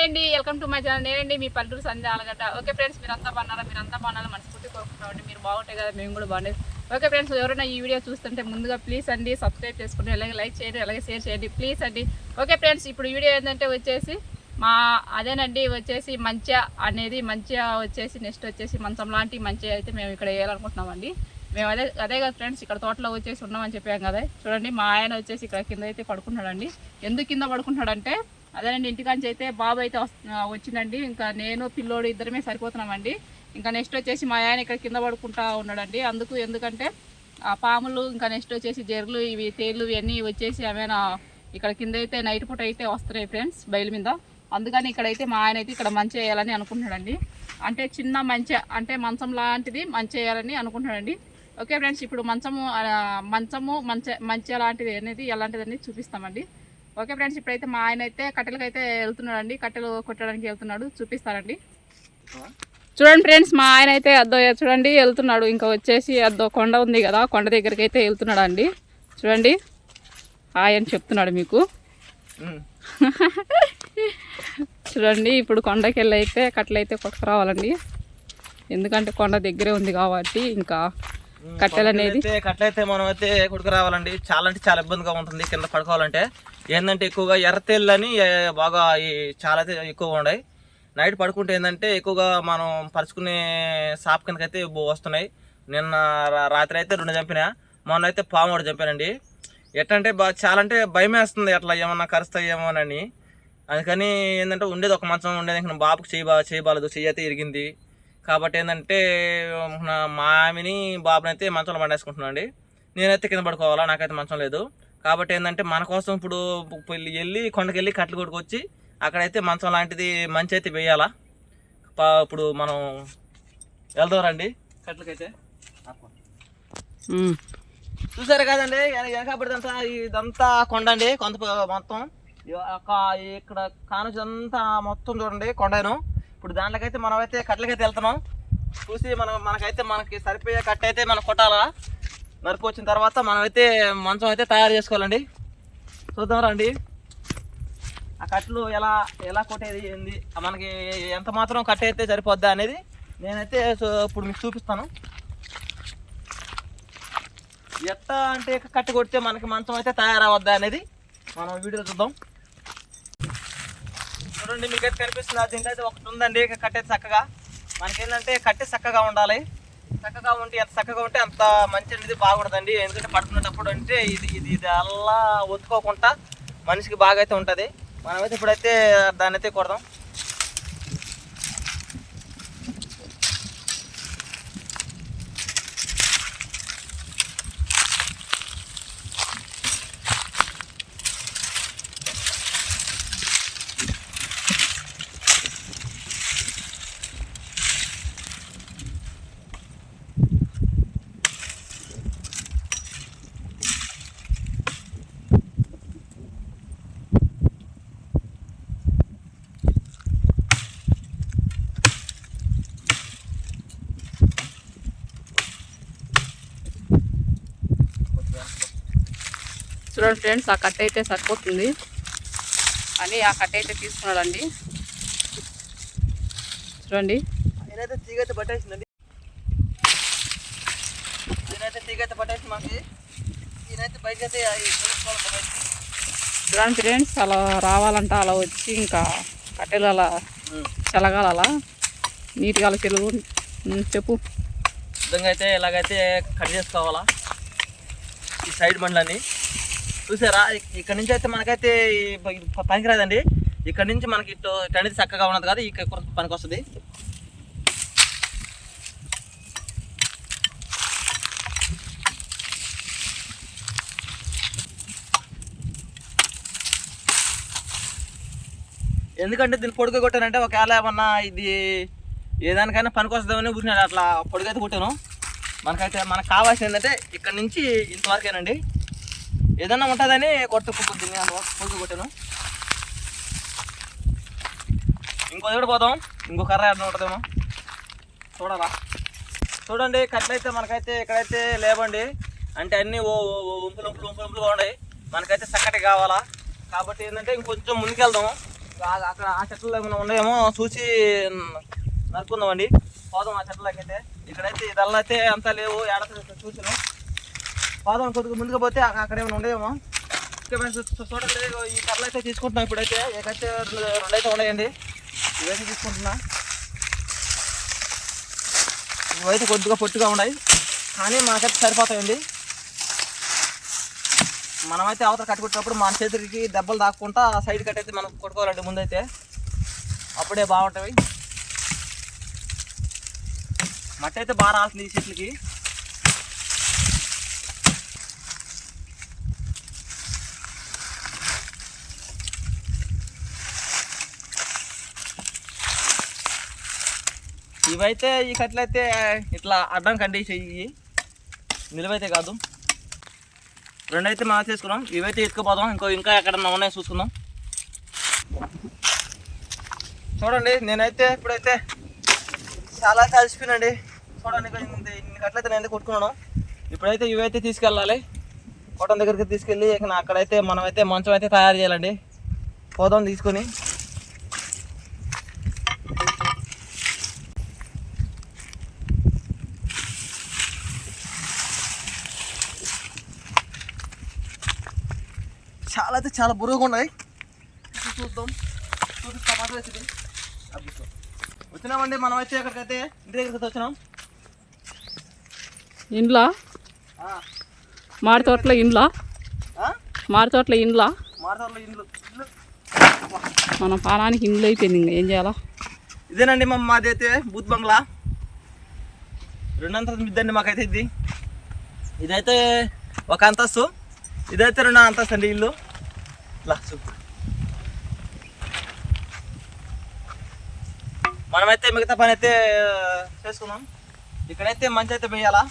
Hi అండి. Welcome to my channel నేనండి మీ పల్లెటూరు సంధ్య ఆలగడ్డ. ఓకే ఫ్రెండ్స్ మీరు బాగున్నారా? మీరు బాగున్నారా? మనస్ఫూర్తి కోరుకుంటామండి మీరు బాగుంటాయి కదా మేము కూడా బాగుండేది. ఓకే ఫ్రెండ్స్ ఎవరైనా ఈ వీడియో చూస్తుంటే ముందుగా ప్లీజ్ అండి సబ్స్క్రైబ్ చేసుకోండి అలాగే లైక్ చేయండి అలాగే షేర్ చేయండి ప్లీజ్ అండి. ఓకే ఫ్రెండ్స్ ఇప్పుడు వీడియో ఏంటంటే వచ్చేసి మా అదేనండి వచ్చేసి మంచిగా అనేది మంచిగా వచ్చేసి నెక్స్ట్ వచ్చేసి మంచం లాంటి మంచిగా అయితే మేము ఇక్కడ వేయాలనుకుంటున్నామండి మేము అదే అదే కదా ఫ్రెండ్స్ ఇక్కడ తోటలో వచ్చేసి ఉన్నామని చెప్పాము కదా. చూడండి మా ఆయన వచ్చేసి ఇక్కడ కింద అయితే పడుకుంటాడండి ఎందుకు కింద పడుకుంటాడంటే అదేనండి ఇంటికాంచి అయితే బాబు అయితే వచ్చిందండి. ఇంకా నేను పిల్లోడు ఇద్దరమే సరిపోతున్నామండి. ఇంకా నెక్స్ట్ వచ్చేసి మా ఆయన ఇక్కడ కింద పడుకుంటా ఉన్నాడండి. అందుకు ఎందుకంటే ఆ పాములు ఇంకా నెక్స్ట్ వచ్చేసి జెర్లు ఇవి తేళ్ళు ఇవన్నీ వచ్చేసి ఏమైనా ఇక్కడ కింద అయితే నైట్ పూట అయితే వస్తున్నాయి ఫ్రెండ్స్ బయలు మీద. అందుకని ఇక్కడైతే మా ఆయన అయితే ఇక్కడ మంచి వేయాలని అనుకుంటున్నాడండి. అంటే చిన్న మంచి అంటే మంచం లాంటిది మంచి వేయాలని అనుకుంటున్నాడండి. ఓకే ఫ్రెండ్స్ ఇప్పుడు మంచము మంచము మంచ మంచి లాంటిది అనేది ఎలాంటిది అనేది చూపిస్తామండి. ఓకే ఫ్రెండ్స్ ఇప్పుడైతే మా ఆయన అయితే కట్టెలకు అయితే వెళ్తున్నాడండి. కట్టెలు కొట్టడానికి వెళ్తున్నాడు. చూపిస్తారండి. చూడండి ఫ్రెండ్స్ మా ఆయన అయితే అద్దో చూడండి వెళ్తున్నాడు. ఇంకా వచ్చేసి అద్దో కొండ ఉంది కదా కొండ దగ్గరికి అయితే వెళ్తున్నాడు అండి చూడండి హాయ్ అని చెప్తున్నాడు మీకు. చూడండి ఇప్పుడు కొండకి వెళ్ళి అయితే కట్టెలు అయితే కొట్టుకురావాలండి. ఎందుకంటే కొండ దగ్గరే ఉంది కాబట్టి ఇంకా కట్టెలు అనేది అయితే మనం అయితే కొడుకు రావాలండి. చాలా అంటే చాలా ఇబ్బందిగా ఉంటుంది కింద పడుకోవాలంటే. ఏంటంటే ఎక్కువగా ఎర్రతెల్లని బాగా చాలా అయితే ఎక్కువగా ఉన్నాయి నైట్ పడుకుంటే ఏంటంటే ఎక్కువగా మనం పరుచుకునే సాప్ కిందకైతే అయితే వస్తున్నాయి. నిన్న రాత్రి అయితే రెండు చంపిన మొన్న అయితే పాము ఒకటి చంపానండి. ఎట్లంటే బా చాలా అంటే భయం వేస్తుంది ఎట్లా ఏమన్నా కరుస్తాయేమోనని అందుకని ఏంటంటే ఉండేది ఒక మంచం ఉండేది ఇంకా బాబుకి చేయబా చేయబాలదు చెయ్యి అయితే ఇరిగింది. కాబట్టి ఏంటంటే నా మామిని బాబుని అయితే మంచంలో పండేసుకుంటున్నాను అండి నేనైతే కింద పడుకోవాలా? నాకైతే మంచం లేదు. కాబట్టి ఏంటంటే మన కోసం ఇప్పుడు వెళ్ళి వెళ్ళి కొండకి వెళ్ళి కట్టెలు కొట్టుకొచ్చి అక్కడైతే మంచం లాంటిది మంచి అయితే వేయాలా? ఇప్పుడు మనం వెళ్దాం రండి. కట్లకైతే. చూసారు కదండి వెనకబడిదంతా ఇదంతా కొండ అండి కొంత మొత్తం. ఇక్కడ కానుచంతా మొత్తం చూడండి కొండను. ఇప్పుడు దాంట్లోకైతే మనం అయితే కట్టలకైతే వెళ్తున్నాం. చూసి మనం మనకైతే మనకి సరిపోయే కట్ట అయితే మనం కొట్టాలా? నరుకు వచ్చిన తర్వాత మనమైతే మంచం అయితే తయారు చేసుకోవాలండి. చూద్దాం రండి. ఆ కట్టలు ఎలా ఎలా కొట్టేది ఏంది? మనకి ఎంత మాత్రం కట్ట అయితే సరిపోద్దా అనేది నేనైతే సో- ఇప్పుడు మీకు చూపిస్తాను. ఎట్ట అంటే కట్ట కొడితే మనకి మంచం అయితే తయారవద్దా అనేది మనం వీడియో చూద్దాం. చూడండి మీకైతే కనిపిస్తుంది. దీనికైతే ఒకటి ఉందండి. కట్టేది చక్కగా. మనకేంటంటే కట్టే చక్కగా ఉండాలి. చక్కగా ఉంటే ఎంత చక్కగా ఉంటే అంత మంచి అనేది బాగుండదండి. ఎందుకంటే పడుతున్నప్పుడు అంటే ఇది ఇది ఇది అలా ఒత్తుకోకుండా మనిషికి బాగా అయితే ఉంటుంది. మనమైతే ఇప్పుడైతే దాన్ని అయితే కొడదాం. చూడండి ఫ్రెండ్స్ ఆ కట్ట అయితే సరిపోతుంది. అని ఆ కట్ట అయితే తీసుకున్నాడండి. చూడండి. నేనైతే తీగైతే పట్టేసిందండి నేనైతే తీగైతే పట్టేసి మనకి నేనైతే బయటకి అయితే. చూడండి ఫ్రెండ్స్ అలా రావాలంట అలా వచ్చి ఇంకా కట్టెలు అలా చలగాల అలా నీట్గా అలా తెలుగు ఉమ్, చెప్పు. విధంగా అయితే ఇలాగైతే కట్ చేసుకోవాలా? ఈ సైడ్ బండ్లని చూసారా? ఇక్కడ నుంచి అయితే మనకైతే పనికిరాదండి. ఇక్కడ నుంచి మనకి ఇటు ఇటు అనేది చక్కగా ఉన్నది కదా ఇక్కడ పనికి వస్తుంది ఎందుకంటే దీన్ని పొడుగు కొట్టానంటే ఒకవేళ ఏమన్నా ఇది ఏదానికైనా పనికి వస్తుందని ఊరినాడు అట్లా పొడుగైతే కొట్టాను. మనకైతే మనకు కావాల్సింది ఏంటంటే ఇక్కడ నుంచి ఇంతవరకేనండి. ఏదన్నా ఉంటుందని కొట్టు దీన్ని అంతవరకు కొట్టాను. ఇంకో దగ్గర పోదాం. ఇంకో కర్ర ఏదైనా ఉంటుందేమో. చూడాలా? చూడండి కట్లయితే మనకైతే ఇక్కడైతే లేవండి. అంటే అన్నీ ఓ ఓ- ఓ ఉంపులు ఉంపులు ఉన్నాయి. మనకైతే చక్కటి కావాలా? కాబట్టి ఏంటంటే ఇంకొంచెం ముందుకెళ్దాము అక్కడ ఆ చెట్లు ఏమైనా ఉన్నాయేమో చూసి నరుకుందామండి పోదాం ఆ చెట్లకి అయితే. ఇక్కడైతే ఇదల్లా అయితే అంత లేవు. ఏడ చూసినాం? పోదాం కొద్దిగా ముందుగా పోతే అక్కడ ఏమైనా ఉండేమో ఓకే చూడండి ఈ కర్రలు అయితే తీసుకుంటున్నాం ఇప్పుడైతే. ఏకైతే రెండు రెండు అయితే ఉన్నాయండి. ఇవైతే తీసుకుంటున్నా. ఇవైతే కొద్దిగా పొట్టుగా ఉన్నాయి. కానీ మనకైతే సరిపోతాయండి. మనమైతే అవతల కట్టుకుంటున్నప్పుడు మన చేతికి దెబ్బలు తాకుండా సైడ్ కట్ అయితే మనం కొట్టుకోవాలండి ముందైతే. అప్పుడే బాగుంటాయి. మట్టి అయితే బాగా రాల్సింది ఈ చెట్లకి. ఇవైతే ఈ కట్లయితే ఇట్లా అడ్డం కండిషన్ ఇవి నిలువైతే కాదు. రెండైతే మనం తీసుకున్నాం ఇవైతే ఎత్తుకుపోదాం. ఇంకో ఇంకా ఎక్కడన్నా ఉన్నాయి చూసుకుందాం. చూడండి నేనైతే ఇప్పుడైతే చాలా కలిసిపోయినండి. చూడండి ఇన్ని కట్లయితే నేనైతే కొట్టుకున్నాను. ఇప్పుడైతే ఇవైతే తీసుకెళ్ళాలి. కోటం దగ్గరికి తీసుకెళ్ళి ఇక అక్కడైతే మనమైతే మంచం అయితే తయారు చేయాలండి. పోదాం తీసుకొని. చాలా బురుగుగా ఉన్నాయి చూద్దాం. చూపిస్తా మాట వేసింది. అబ్బిస్తా. వచ్చినామండి మనం అయితే ఎక్కడికైతే ఇంటి దగ్గరికి వచ్చినాం. ఇండ్లా? ఆ, మాడి తోటలో ఇండ్లా? ఆ? మాడి తోటలో ఇండ్లా? మాడతారులో ఇండ్లు. ఇల్లు మన పానానికి ఇండ్లు అయిపోయింది ఇంకా ఏం చేయాలా? ఇదేనండి మా మాది అయితే బూత్ బంగ్లా. రెండంతస్తు మిద్దండి మాకైతే ఇది. ఇదైతే ఒక అంతస్తు. ఇదైతే రెండు అంతస్తు అండి ఇల్లు. చూపు. మనమైతే మిగతా పని అయితే చేసుకుందాం. ఇక్కడైతే మంచి అయితే వేయాలా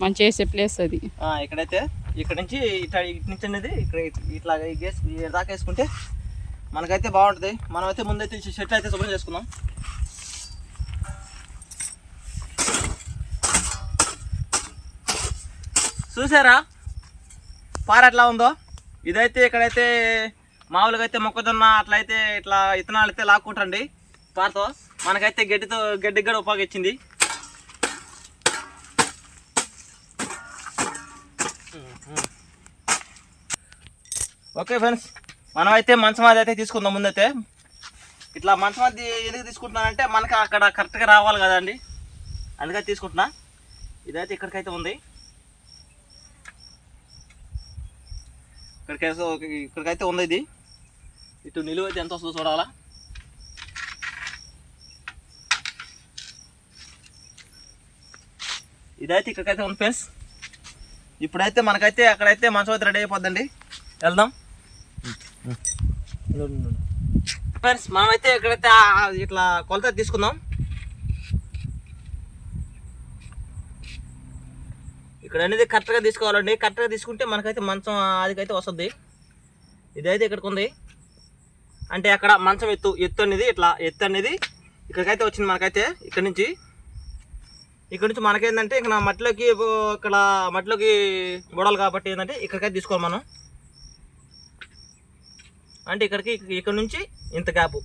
మనం చేసే ప్లేస్ అది. ఇక్కడైతే ఇక్కడ నుంచి ఇట్లా ఇటు నుంచి అనేది ఇక్కడ ఇట్లా గేస్ దాకా వేసుకుంటే మనకైతే బాగుంటుంది. మనమైతే ముందైతే షెట్ అయితే శుభ్రం చేసుకుందాం. చూసారా? పార ఎట్లా ఉందో? ఇదైతే ఇక్కడైతే మామూలుగా అయితే మొక్కజొన్న అట్లయితే ఇట్లా ఇత్తనాలు అయితే లాక్కుంటండి పారతో మనకైతే గడ్డితో గడ్డికి కూడా ఉపయోగించింది. ఓకే ఫ్రెండ్స్ మనం అయితే మంచం అది అయితే తీసుకుందాం ముందైతే. ఇట్లా మంచం అది ఎందుకు తీసుకుంటున్నానంటే మనకి అక్కడ కరెక్ట్గా రావాలి కదండి. అందుకని తీసుకుంటున్నా. ఇదైతే ఇక్కడికైతే ఉంది. ఇక్కడికైతే ఇక్కడికైతే ఉంది ఇది. ఇటు నిలువ అయితే ఎంత వస్తుందో చూడాలా? ఇదైతే ఇక్కడికైతే ఉంది ఫ్రెండ్స్. ఇప్పుడైతే మనకైతే అక్కడైతే మంచం అయితే రెడీ అయిపోద్దండి. వెళ్దాం. ఫ్రెండ్స్ మనమైతే ఇక్కడైతే ఇట్లా కొలత తీసుకుందాం. ఇక్కడ అనేది కరెక్ట్గా తీసుకోవాలండి. కరెక్ట్గా తీసుకుంటే మనకైతే మంచం అదికైతే వస్తుంది. ఇదైతే ఇక్కడికి ఉంది అంటే అక్కడ మంచం ఎత్తు ఎత్తు అనేది ఇట్లా ఎత్తు అనేది ఇక్కడికైతే వచ్చింది మనకైతే ఇక్కడ నుంచి ఇక్కడ నుంచి మనకేంటంటే ఇక్కడ మట్టిలోకి ఇక్కడ మట్టిలోకి గొడవలు కాబట్టి ఏంటంటే ఇక్కడికైతే తీసుకోవాలి మనం. అంటే ఇక్కడికి ఇక్కడ నుంచి ఇంత గ్యాప్.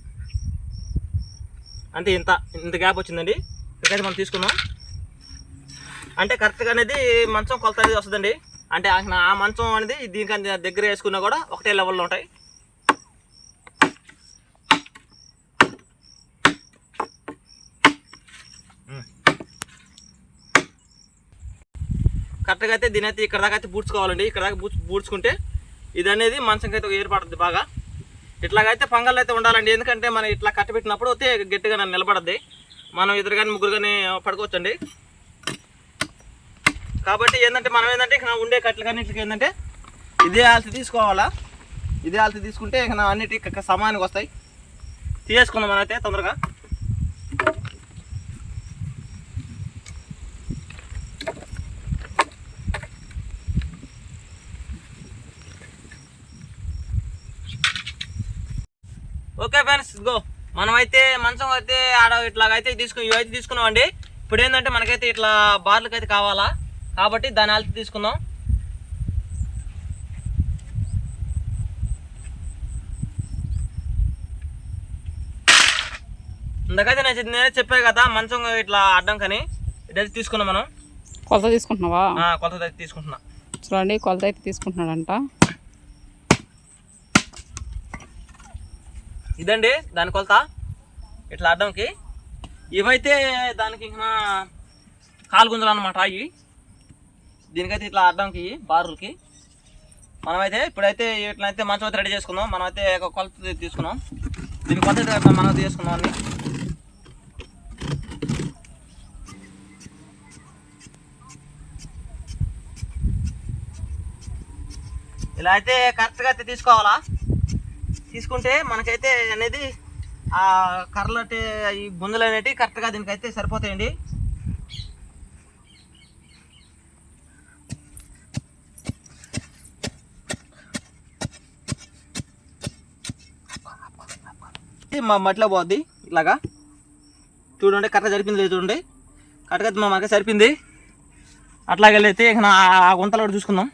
అంటే ఇంత ఇంత గ్యాప్ వచ్చిందండి. ఇక్కడికైతే మనం తీసుకున్నాం అంటే కరెక్ట్గా అనేది మంచం కొలత అనేది వస్తుందండి. అంటే ఆ- మంచం అనేది దీనికంటే దగ్గర వేసుకున్నా కూడా ఒకటే లెవెల్లో ఉంటాయి. కరెక్ట్గా అయితే దీని అయితే ఇక్కడ దాకా అయితే పూడ్చుకోవాలండి. ఇక్కడ దాకా పూడ్చు పూడ్చుకుంటే ఇది అనేది మంచంకి అయితే ఏర్పడుతుంది బాగా. ఇట్లాగైతే పంగల్ అయితే ఉండాలండి. ఎందుకంటే మనం ఇట్లా కట్టబెట్టినప్పుడు అయితే గట్టిగా నన్ను నిలబడద్ది. మనం ఇద్దరు కానీ ముగ్గురు కానీ పడుకోవచ్చండి. కాబట్టి ఏంటంటే మనం ఏంటంటే ఇక్కడ ఉండే కట్టలు కన్నింటికి ఏంటంటే ఇదే ఆల్తి తీసుకోవాలా? ఇదే ఆల్తి తీసుకుంటే ఇక అన్నిటి సమయానికి వస్తాయి. తీసుకుందాం మనైతే తొందరగా. ఓకే ఫ్రెండ్స్ గో మనమైతే మంచం అయితే ఆడ ఇట్లాగైతే తీసుకు ఇవైతే తీసుకున్నామండి. ఇప్పుడు ఏంటంటే మనకైతే ఇట్లా బార్లకు అయితే కావాలా? కాబట్టి దాని ఆల్తి తీసుకుందాం. ఇంతకైతే నేను నేనే చెప్పాను కదా మంచం ఇట్లా అడ్డం కానీ ఇదైతే తీసుకున్నాం మనం. కొలత తీసుకుంటున్నావా? కొలత అయితే తీసుకుంటున్నా. చూడండి కొలత అయితే తీసుకుంటున్నాడంట. ఇదండి దాని కొలత. ఇట్లా అడ్డంకి. ఇవైతే దానికి ఇంకా కాలు గుంజలు అనమాట అవి దీనికైతే ఇట్లా అడ్డంకి బారులకి. మనమైతే ఇప్పుడైతే ఇట్లయితే మంచం అయితే రెడీ చేసుకుందాం మనమైతే ఒక కొలత తీసుకున్నాం. దీని కొలత అయితే మనం తీసుకున్నాం అన్ని. ఇలా అయితే కరెక్ట్గా అయితే తీసుకోవాలా? తీసుకుంటే మనకైతే అనేది ఆ కర్రలు ఈ గుంజలు అనేవి కరెక్ట్గా దీనికైతే సరిపోతాయండి. ఇది మా మట్టిలో పోద్ది ఇలాగా. చూడండి కరెక్ట్గా సరిపోయింది లేదు చూడండి. కరెక్ట్గా మా మనకి సరిపోయింది అట్లాగే అయితే ఇక నా ఆ గుంతలు కూడా చూసుకుందాం.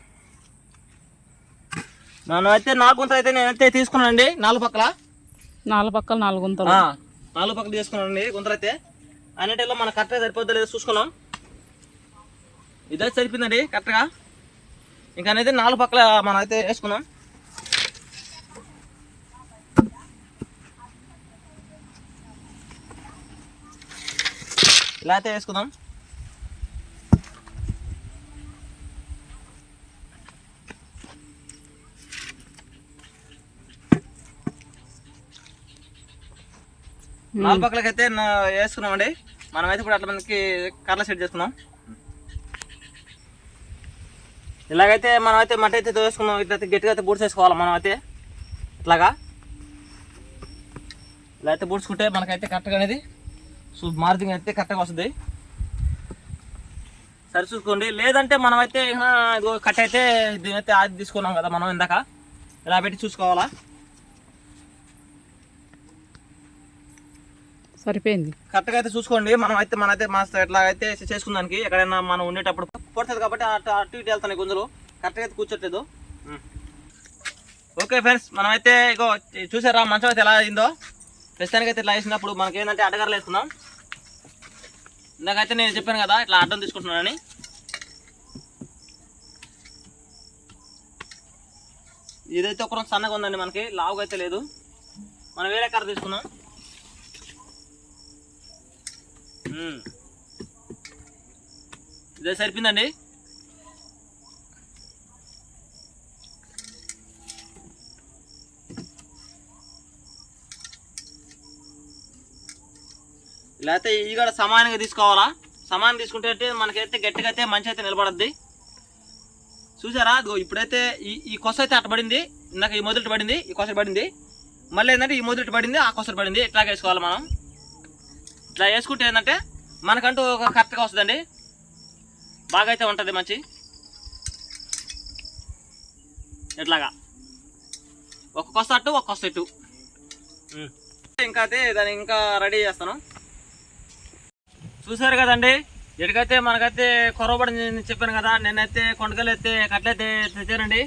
మనం అయితే నాలుగు గుంతలు అయితే నేనైతే తీసుకున్నానండి నాలుగు పక్కల. నాలుగు పక్కల నాలుగు గుంతలు. నాలుగు పక్కలు తీసుకున్నానండి గుంతలు అయితే అన్నిటిలో మనం కరెక్ట్గా సరిపోద్దా లేదో చూసుకున్నాం ఇదైతే సరిపోయిందండి కరెక్ట్గా. ఇంకా అనేది నాలుగు పక్కల మనం అయితే వేసుకున్నాం ఇలా అయితే వేసుకుందాం. నాలుగు పక్కలకైతే నా- వేసుకున్నామండి. మనమైతే ఇప్పుడు అట్లా మనకి కర్ల సెట్ చేసుకున్నాం ఇలాగైతే మనమైతే మట్టి అయితే వేసుకున్నాం ఇట్లయితే గట్టిగా అయితే బూడ్స్ వేసుకోవాలి మనం అయితే ఇట్లాగా? ఇలా అయితే బూడ్చుకుంటే మనకైతే కరెక్ట్గా అనేది సో మార్జింగ్ అయితే కరెక్ట్గా వస్తుంది. సరి చూసుకోండి. లేదంటే మనమైతే ఇదిగో కట్ అయితే దీని అయితే ఆది తీసుకున్నాం కదా మనం ఇందాక. ఇలా పెట్టి చూసుకోవాలా? సరిపోయింది. కరెక్ట్గా అయితే చూసుకోండి. మనం అయితే మన అయితే మాస్టర్ ఎట్లా అయితే చేసుకుందానికి ఎక్కడైనా మనం ఉండేటప్పుడు పడుతుంది కాబట్టి అటు అటు ఇటు వెళ్తాను గుంజలు. కరెక్ట్గా అయితే కూర్చోట్లేదు. ఓకే ఫ్రెండ్స్ మనం అయితే ఇగో చూసారా మంచం అయితే ఎలా అయిందో? ప్రస్తుతానికి అయితే ఇట్లా వేసినప్పుడు మనకి ఏంటంటే అడ్డగారులు వేసుకుందాం. ఇందాకైతే నేను చెప్పాను కదా ఇట్లా అడ్డం తీసుకుంటున్నానని. ఇదైతే ఒక సన్నగా ఉందండి మనకి లావుగా అయితే లేదు. మనం వేరే కర్ర తీసుకున్నాం ఇదే సరిపోయిందండి? ఇలా అయితే ఇది కూడా సమానంగా తీసుకోవాలా? సమానం తీసుకుంటే మనకైతే గట్టిగా అయితే మంచి అయితే నిలబడద్ది. చూసారా? అదిగో ఇప్పుడైతే ఈ ఈ కొస అయితే అట్ట పడింది ఇందాక ఈ మొదటి పడింది ఈ కొస పడింది. మళ్ళీ ఏంటంటే ఈ మొదటి పడింది ఆ కొస పడింది. ఇట్లాగే వేసుకోవాలి మనం. ఇట్లా వేసుకుంటే ఏంటంటే మనకంటూ ఒక కరెక్ట్గా వస్తుందండి. బాగా అయితే ఉంటుంది మంచి. ఇట్లాగా. ఒక కొస్త అట్టు ఒక కొస్త ఇటు. ఇంకా అయితే దాన్ని ఇంకా రెడీ చేస్తాను. చూసారు కదండి? ఎటుకైతే మనకైతే కొరవబడి చెప్పాను కదా నేనైతే కొండకలు అయితే కట్లయితే తెచ్చానండి.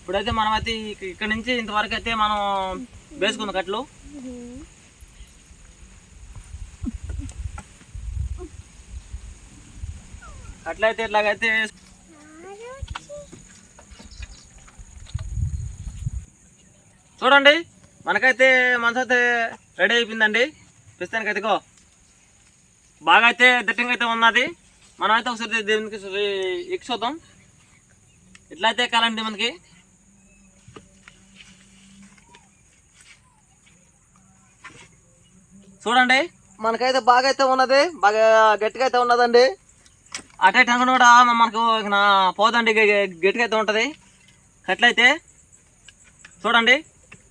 ఇప్పుడైతే మనమైతే అయితే ఇక్కడ నుంచి ఇంతవరకు అయితే మనం వేసుకుందాం కట్లు అట్లయితే ఇట్లాగైతే చూడండి మనకైతే మనసు అయితే రెడీ అయిపోయిందండి. పిస్తానికి అయితే బాగా అయితే దట్టంగా అయితే ఉన్నది. మనమైతే ఒకసారి దేవునికి ఎక్కి చూద్దాం ఇట్లా అయితే ఎక్కాలండి మనకి? చూడండి. మనకైతే బాగా అయితే ఉన్నది. బాగా గట్టిగా అయితే ఉన్నదండి. అటే టంగన్ కూడా మనకు పోదండి. గట్టిగా అయితే ఉంటుంది. కట్లయితే చూడండి.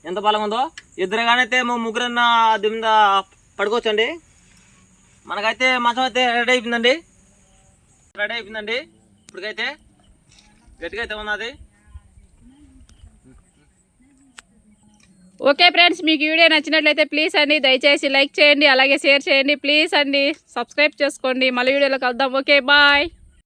ఎంత బలంగా ఉందో ఇద్దరుగానైతే ముగ్గురన్న దీని మీద పడుకోవచ్చండి. మనకైతే మంచం అయితే రెడీ అయిపోయిందండి. రెడీ అయిపోయిందండి. ఇప్పటికైతే గట్టిగా అయితే ఉన్నది. ఓకే ఫ్రెండ్స్ మీకు వీడియో నచ్చినట్లయితే ప్లీజ్ అండి దయచేసి లైక్ చేయండి అలాగే షేర్ చేయండి ప్లీజ్ అండి సబ్స్క్రైబ్ చేసుకోండి. మళ్ళీ వీడియోలో కలుద్దాం. Okay bye.